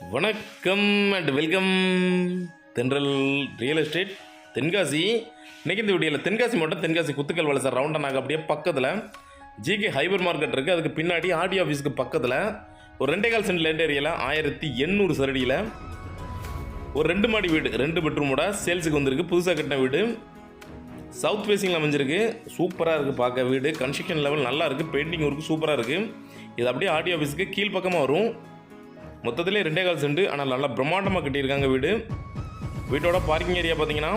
வணக்கம் and welcome Thendral real estate Tenkasi. இன்றைக்கி இந்த வீடியோவில் தென்காசி மட்டும் தென்காசி குத்துக்கல் வளசர் ரவுண்டாக நாங்கள் அப்படியே பக்கத்தில் ஜிகே ஹைபர் மார்க்கெட் இருக்குது அதுக்கு பின்னாடி ஆர்டி ஆஃபீஸ்க்கு பக்கத்தில் ஒரு ரெண்டே கால் சென்ட் லேண்ட் ஏரியாவில் ஆயிரத்தி எண்ணூறு சரடியில் ஒரு ரெண்டு மாடி வீடு ரெண்டு பெட்ரூமோட சேல்ஸுக்கு வந்திருக்கு. புதுசாக கட்டின வீடு. சவுத் ஃபேஸிங்கில் அமைஞ்சிருக்கு. சூப்பராக இருக்குது பார்க்க. வீடு கன்ஸ்ட்ரக்ஷன் லெவல் நல்லா இருக்குது பெயிண்டிங் ஒர்க்கு சூப்பராக இருக்குது இது அப்படியே ஆர்டி ஆஃபீஸுக்கு கீழ்ப்பக்கமாக வரும். மொத்தத்திலே ரெண்டே கால் செண்டு. ஆனால் நல்லா பிரம்மாண்டமாக கட்டியிருக்காங்க வீடு. வீட்டோட பார்க்கிங் ஏரியா பார்த்தீங்கன்னா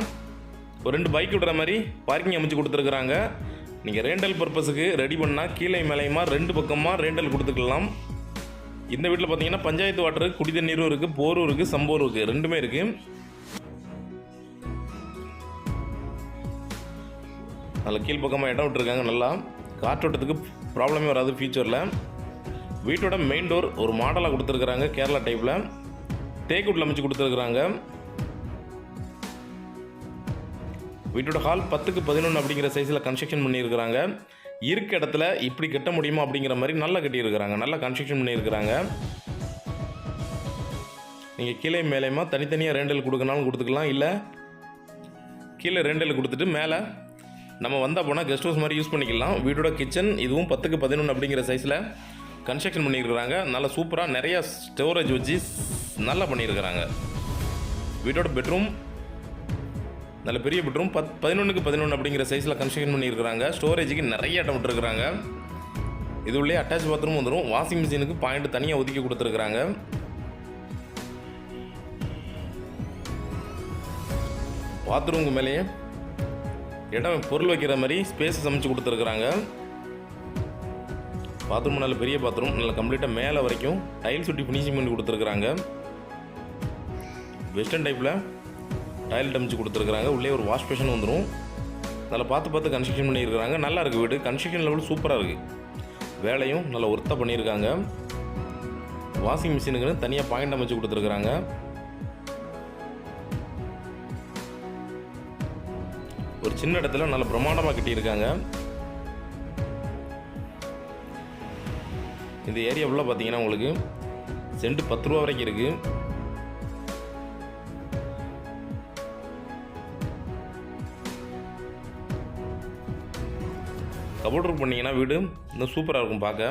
ஒரு ரெண்டு பைக் விடுற மாதிரி பார்க்கிங் அமைச்சு கொடுத்துருக்குறாங்க. நீங்கள் ரேண்டல் பர்பஸுக்கு ரெடி பண்ணால் கீழே மேலையுமா ரெண்டு பக்கமாக ரேண்டல் கொடுத்துக்கலாம். இந்த வீட்டில் பார்த்தீங்கன்னா பஞ்சாயத்து வாட்டரு குடி தண்ணீரும் இருக்குது போரும் இருக்குது சம்போரும் இருக்குது ரெண்டுமே இருக்குது அதில் கீழ்ப்பக்கமாக இடம் விட்டுருக்காங்க நல்லா. காற்றோட்டத்துக்கு ப்ராப்ளமே வராது ஃபியூச்சரில் வீட்டோட மெயின் டோர் ஒரு மாடலாக கொடுத்துருக்குறாங்க கேரளா டைப்பில் தேக்குட்டில் அமைச்சு கொடுத்துருக்குறாங்க. வீட்டோட ஹால் பத்துக்கு பதினொன்று அப்படிங்கிற சைஸில் கன்ஸ்ட்ரக்ஷன் பண்ணியிருக்கிறாங்க. இருக்க இடத்துல இப்படி கட்ட முடியுமா அப்படிங்கிற மாதிரி நல்லா கட்டியிருக்கிறாங்க. நல்லா கன்ஸ்ட்ரக்ஷன் பண்ணியிருக்கிறாங்க. நீங்கள் கீழே மேலேயுமா தனித்தனியாக ரெண்டல் கொடுக்கணாலும் கொடுத்துக்கலாம். இல்லை கீழே ரெண்டல் கொடுத்துட்டு மேலே நம்ம வந்தால் போனால் கெஸ்ட் ஹவுஸ் மாதிரி யூஸ் பண்ணிக்கலாம். வீட்டோட கிச்சன் இதுவும் பத்துக்கு பதினொன்று அப்படிங்கிற சைஸில் கன்ஸ்ட்ரக்ஷன் பண்ணியிருக்கிறாங்க. நல்லா சூப்பராக நிறையா ஸ்டோரேஜ் வச்சு நல்லா பண்ணியிருக்கிறாங்க. வீட்டோட பெட்ரூம் நல்ல பெரிய பெட்ரூம் பத் பதினொன்றுக்கு பதினொன்று அப்படிங்கிற சைஸில் கன்ஸ்ட்ரக்ஷன் பண்ணியிருக்கிறாங்க. ஸ்டோரேஜுக்கு நிறைய இடம் விட்டுருக்குறாங்க. இது உள்ளே அட்டாச் பாத்ரூம் வந்துடும் வாஷிங் மிஷினுக்கு பாயிண்ட் தனியாக ஒதுக்கி கொடுத்துருக்குறாங்க. பாத்ரூமுக்கு மேலேயே இடம் பொருள் வைக்கிற மாதிரி ஸ்பேஸ் சமைச்சு கொடுத்துருக்குறாங்க. பாத்ரூம் நல்ல பெரிய பாத்ரூம். நல்ல கம்ப்ளீட்டாக மேலே வரைக்கும் டைல்ஸ் ஒட்டி ஃபினிஷிங் பண்ணி கொடுத்துருக்குறாங்க. வெஸ்டர்ன் டைப்பில் டைல் டமிச்சு கொடுத்துருக்குறாங்க. உள்ளே ஒரு வாஷ் பேஷன் வந்துடும் நல்லா பார்த்து பார்த்து கன்ஸ்ட்ரக்ஷன் பண்ணியிருக்கிறாங்க. நல்லா இருக்குது வீடு. கன்ஸ்ட்ரக்ஷன் லெவல் சூப்பராக இருக்குது வேலையும் நல்லா ஒர்த்தாக பண்ணியிருக்காங்க. வாஷிங் மிஷினுக்குன்னு தனியாக பாயிண்ட் அமைச்சு கொடுத்துருக்குறாங்க. ஒரு சின்ன இடத்துல நல்ல பிரம்மாண்டமாக கட்டியிருக்காங்க. இந்த ஏரியா ஃபுல்லாக பார்த்தீங்கன்னா உங்களுக்கு சென்ட் பத்து ரூபா வரைக்கும் இருக்குது கபோர்டர் பண்ணிங்கன்னா வீடு இன்னும் சூப்பராக இருக்கும் பார்க்க.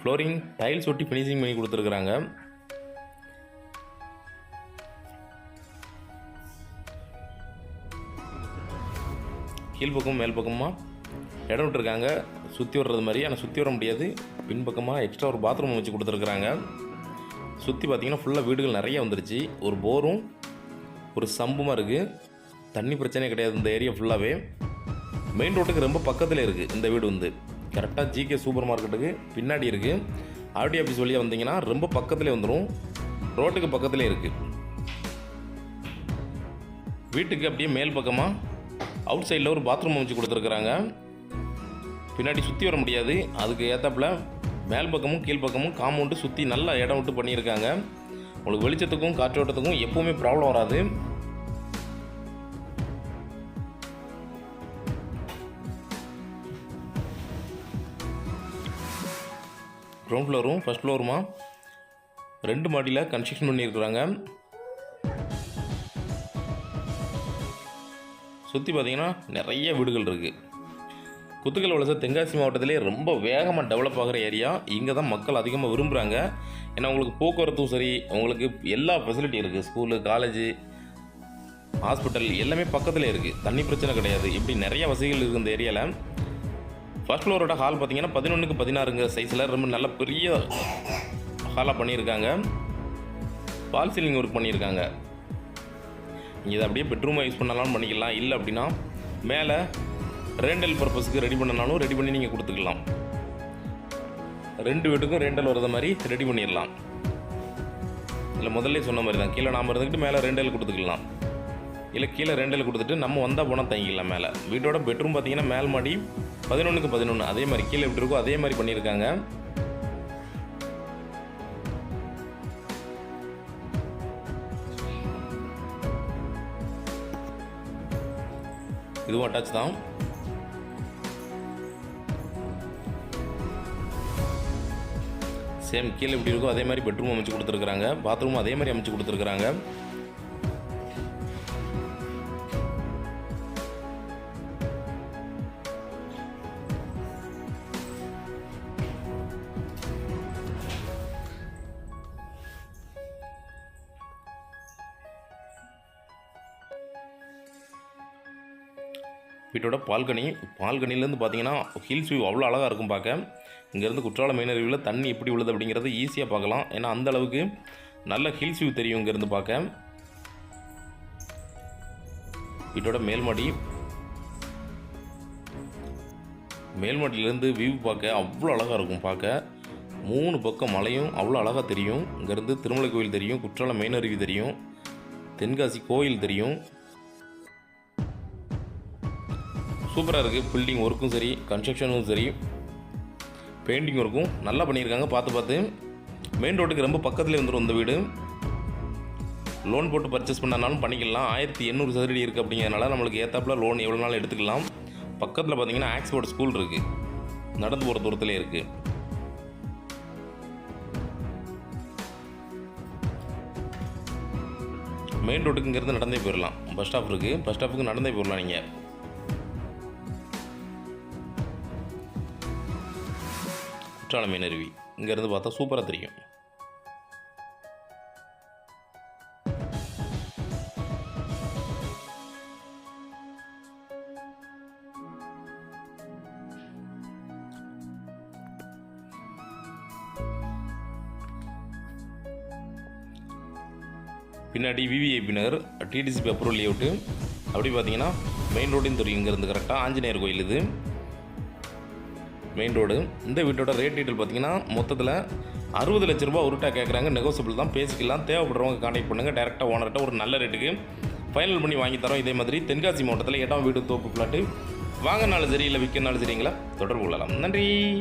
ஃப்ளோரிங் டைல்ஸ் ஒட்டி ஃபினிஷிங் பண்ணி கொடுத்துருக்குறாங்க. கீழ்ப்பக்கம் மேல் பக்கமாக இடம் விட்டுருக்காங்க. சுற்றி வர்றது மாதிரி. ஆனால் சுற்றி வர முடியாது. பின்பக்கமாக எக்ஸ்ட்ரா ஒரு பாத்ரூம் வச்சு கொடுத்துருக்குறாங்க. சுற்றி பார்த்தீங்கன்னா ஃபுல்லாக வீடுகள் நிறைய வந்துருச்சு. ஒரு போரும் ஒரு சம்புமாக இருக்குது தண்ணி பிரச்சனையே கிடையாது இந்த ஏரியா ஃபுல்லாகவே மெயின் ரோட்டுக்கு ரொம்ப பக்கத்தில் இருக்குது இந்த வீடு வந்து. கரெக்டாக ஜிகே சூப்பர் மார்க்கெட்டுக்கு பின்னாடி இருக்குது ஆர்டி ஆஃபீஸ் வழியாக வந்தீங்கன்னா ரொம்ப பக்கத்துலேயே வந்துடும் ரோட்டுக்கு பக்கத்துலேயே இருக்குது வீட்டுக்கு அப்படியே மேல் பக்கமாக அவுட் சைடில் ஒரு பாத்ரூம் அமைச்சு கொடுத்துருக்குறாங்க. பின்னாடி சுற்றி வர முடியாது. அதுக்கு ஏற்றாப்புல மேல் பக்கமும் கீழ் பக்கமும் காம்பவுண்டு சுற்றி நல்லா இடம் விட்டு பண்ணியிருக்காங்க. உங்களுக்கு வெளிச்சத்துக்கும் காற்றோட்டத்துக்கும் எப்போவுமே ப்ராப்ளம் வராது. கிரவுண்ட் ஃப்ளோரும் ஃபஸ்ட் ஃப்ளோருமா ரெண்டு மாடியில் கன்ஸ்ட்ரக்ஷன் பண்ணியிருக்கிறாங்க. சுற்றி பார்த்தீங்கன்னா நிறைய வீடுகள் இருக்குது குத்துக்கல் வளச தென்காசி மாவட்டத்திலே ரொம்ப வேகமாக டெவலப் ஆகிற ஏரியா இங்கே தான் மக்கள் அதிகமாக விரும்புகிறாங்க ஏன்னா உங்களுக்கு போக்குவரத்தும் சரி உங்களுக்கு எல்லா ஃபெசிலிட்டி இருக்குது ஸ்கூலு காலேஜு ஹாஸ்பிட்டல் எல்லாமே பக்கத்தில் இருக்குது தண்ணி பிரச்சனை கிடையாது. இப்படி நிறைய வசதிகள் இருக்குது இந்த ஏரியாவில் ஃபர்ஸ்ட் ஃப்ளோரோட ஹால் பார்த்தீங்கன்னா பதினொன்றுக்கு பதினாறுங்க சைஸில் ரொம்ப நல்ல பெரிய ஹாலாக பண்ணியிருக்காங்க. பால் சீலிங் ஒர்க் பண்ணியிருக்காங்க. நீங்கள் இதை அப்படியே பெட்ரூமாக யூஸ் பண்ணலாம் பண்ணிக்கலாம். இல்லை அப்படின்னா மேலே ரேண்டல் பர்பஸ்க்கு ரெடி பண்ணனாலும் ரெடி பண்ணி நீங்கள் கொடுத்துக்கலாம். ரெண்டு வீட்டுக்கும் ரேண்டல் வரத மாதிரி ரெடி பண்ணிடலாம். இல்லை முதல்ல சொன்ன மாதிரி தான் கீழே நாம் இருந்துக்கிட்டு மேலே ரெண்டல் கொடுத்துக்கலாம். இல்லை கீழே ரெண்டல் கொடுத்துட்டு நம்ம வந்தால் போனால் தங்கிக்கலாம் மேலே. வீட்டோட பெட்ரூம் பார்த்தீங்கன்னா மேல் மாடி பதினொன்றுக்கு பதினொன்று அதே மாதிரி கீழே எப்படி இருக்கோ அதே மாதிரி பண்ணியிருக்காங்க. இதுவும் அட்டாச் தான். சேம் கீழே எப்படி இருக்கோ அதே மாதிரி பெட்ரூம் அமைச்சு கொடுத்துருக்குறாங்க. பாத்ரூமும் அதே மாதிரி அமைச்சு கொடுத்துருக்குறாங்க. வீட்டோட பால்கனி பால்கனிலேருந்து பார்த்தீங்கன்னா ஹில்ஸ் வியூ அவ்வளோ அழகாக இருக்கும் பார்க்க. இங்கேருந்து குற்றால மெயினருவியில் தண்ணி எப்படி உள்ளது அப்படிங்கிறத ஈஸியாக பார்க்கலாம். ஏன்னா அந்த அளவுக்கு நல்ல ஹில்ஸ் வியூ தெரியும் இங்கேருந்து பார்க்க. வீட்டோட மேல்மாடி. மேல்மாடியிலேருந்து வியூ பார்க்க அவ்வளோ அழகாக இருக்கும் பார்க்க. மூணு பக்கம் மலையும் அவ்வளோ அழகாக தெரியும். இங்கேருந்து திருமலை கோயில் தெரியும் குற்றாலம் மெயின் அருவி தெரியும். தென்காசி கோயில் தெரியும். சூப்பராக இருக்குது பில்டிங் ஒர்க்கும் சரி கன்ஸ்ட்ரக்ஷனும் சரி பெயிண்டிங் ஒர்க்கும் நல்லா பண்ணியிருக்காங்க. பார்த்து பார்த்து. மெயின் ரோட்டுக்கு ரொம்ப பக்கத்துலேயே வந்துடும் இந்த வீடு. லோன் போட்டு பர்ச்சேஸ் பண்ணனாலும் பண்ணிக்கலாம். ஆயிரத்தி எண்ணூறு சதுரடி இருக்குது அப்படிங்கிறனால நம்மளுக்கு ஏற்றாப்பில் லோன் எவ்வளோ நாள் எடுத்துக்கலாம். பக்கத்தில் பார்த்தீங்கன்னா ஆக்ஸ்போர்ட் ஸ்கூல் இருக்குது நடந்து போகிற தூரத்துலேயே இருக்குது மெயின் ரோட்டுக்கு இங்கேருந்து நடந்தே போயிடலாம் பஸ் ஸ்டாப் இருக்குது பஸ் ஸ்டாப்புக்கு நடந்தே போயிடலாம் நீங்கள் குற்றாலம் மீன் அருவி இங்கேருந்து பார்த்தா சூப்பராக தெரியும். பின்னாடி VVIP Nagar DTCP approval layout அப்படி பார்த்தீங்கன்னா மெயின் ரோடையும் தெரியும். இங்கேருந்து கரெக்டாக ஆஞ்சநேயர் கோயில் இது. மெயின் ரோடு இந்த வீட்டோட ரேட் டீட்டெயில் பார்த்தீங்கன்னா மொத்தத்தில் அறுபது லட்ச ரூபா உருட்டா கேட்குறாங்க நெகோசியபிள் தான் பேசிக்கலாம். தேவைப்படுறவங்க காண்டாக்ட் பண்ணுங்கள் டேரெக்டாக ஓனர்கிட்ட ஒரு நல்ல ரேட்டுக்கு ஃபைனல் பண்ணி வாங்கி தரோம். இதே மாதிரி தென்காசி மாவட்டத்தில் இடம் வீடு தோப்பு பிளாட்டு வாங்கினாலும் சரி இல்லை விற்கனாலும் சரிங்களா? தொடர்பு கொள்ளலாம். நன்றி.